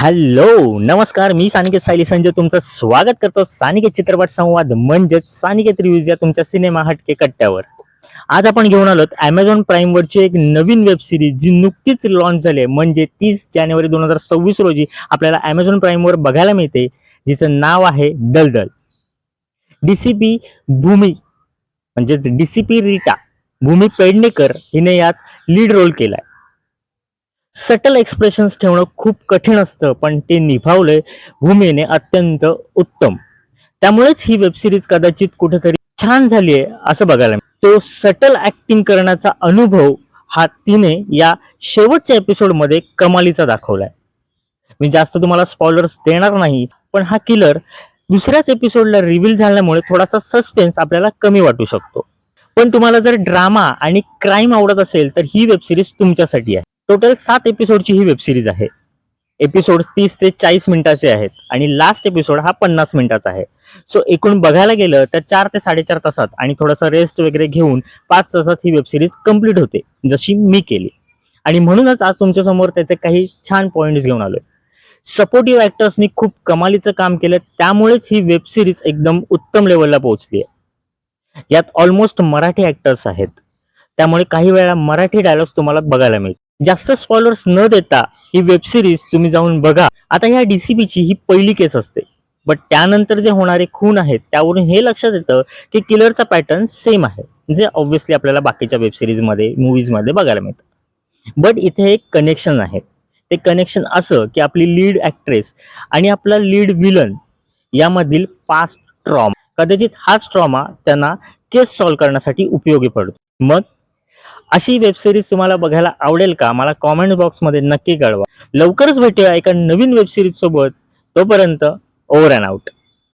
Hello नमस्कार मी सानिकेत सायली संजय. तुमचं स्वागत करतो सानिकेत चित्रपट संवाद म्हणजेच सानिकेत रिव्ह्यूज या तुमच्या सिनेमा हटके कट्ट्यावर. आज आपण घेऊन आलोत अमेझॉन प्राईमवरची एक नवीन वेब सिरीज जी नुकतीच लॉन्च झाली आहे. म्हणजे तीस जानेवारी दोन हजार सव्वीस रोजी आपल्याला अमेझॉन प्राईमवर बघायला मिळते जिचं नाव आहे दलदल. डीसीपी भूमी म्हणजेच डीसीपी रीटा भूमी पेडणेकर हिने यात लीड रोल केलाय. सटल एक्सप्रेशन्स ठेवणं खूप कठीण असतं पण ते निभावले भूमीने अत्यंत उत्तम. त्यामुळेच ही वेब सिरीज कदाचित कुठेतरी छान झाली आहे असं बघायला तो सटल ऍक्टिंग करण्याचा अनुभव हा तिने या शेवटच्या एपिसोडमध्ये कमालीचा दाखवलाय. मी जास्त तुम्हाला स्पॉलर्स देणार नाही पण हा किलर दुसऱ्याच एपिसोडला रिव्हील झाल्यामुळे थोडासा सस्पेन्स आपल्याला कमी वाटू शकतो. पण तुम्हाला जर ड्रामा आणि क्राईम आवडत असेल तर ही वेब सिरीज तुमच्यासाठी आहे. टोटल सात एपिसोडची ही वेबसिरीज आहे. एपिसोड तीस ते चाळीस मिनिटाचे आहेत आणि लास्ट एपिसोड हा पन्नास मिनिटाचा आहे. सो एकूण बघायला गेलं तर चार ते साडेचार तासात आणि थोडासा रेस्ट वगैरे घेऊन पाच तासात ही वेब सिरीज कंप्लीट होते जशी मी केली. आणि म्हणूनच आज तुमच्यासमोर त्याचे काही छान पॉईंट्स घेऊन आलोय. सपोर्टिव्ह ऍक्टर्सनी खूप कमालीचं काम केलं त्यामुळेच ही वेब सिरीज एकदम उत्तम लेवलला पोहोचली आहे. यात ऑलमोस्ट मराठी ऍक्टर्स आहेत. त्यामुळे काही वेळा मराठी डायलॉग्स तुम्हाला बघायला मिळतील. जास्त स्पॉयलर्स न देता ही वेब सिरीज तुम्ही जाऊन बघा. आता ह्या डीसीबीची ही पहिली केस असते. बट त्यानंतर जे होणारे खून आहेत त्यावरून हे लक्षात येतं की किलरचा पॅटर्न सेम आहे. जे ऑब्व्हियसली आपल्याला बाकीच्या वेब सिरीजमध्ये मूवीजमध्ये बघायला मिळतं. बट इथे एक कनेक्शन आहे. ते कनेक्शन असं की आपली लीड ऍक्ट्रेस आणि आपला लीड विलन यामधील पास्ट ट्रॉमा कदाचित हाच ट्रॉमा त्यांना केस सॉल्व्ह करण्यासाठी उपयोगी पडतो. मग अशी वेब सिरीज तुम्हाला बघायला आवडेल का? मला कॉमेंट बॉक्समध्ये नक्की कळवा. लवकरच भेटूया एका नवीन वेबसिरीज सोबत. तोपर्यंत ओव्हर अँड आउट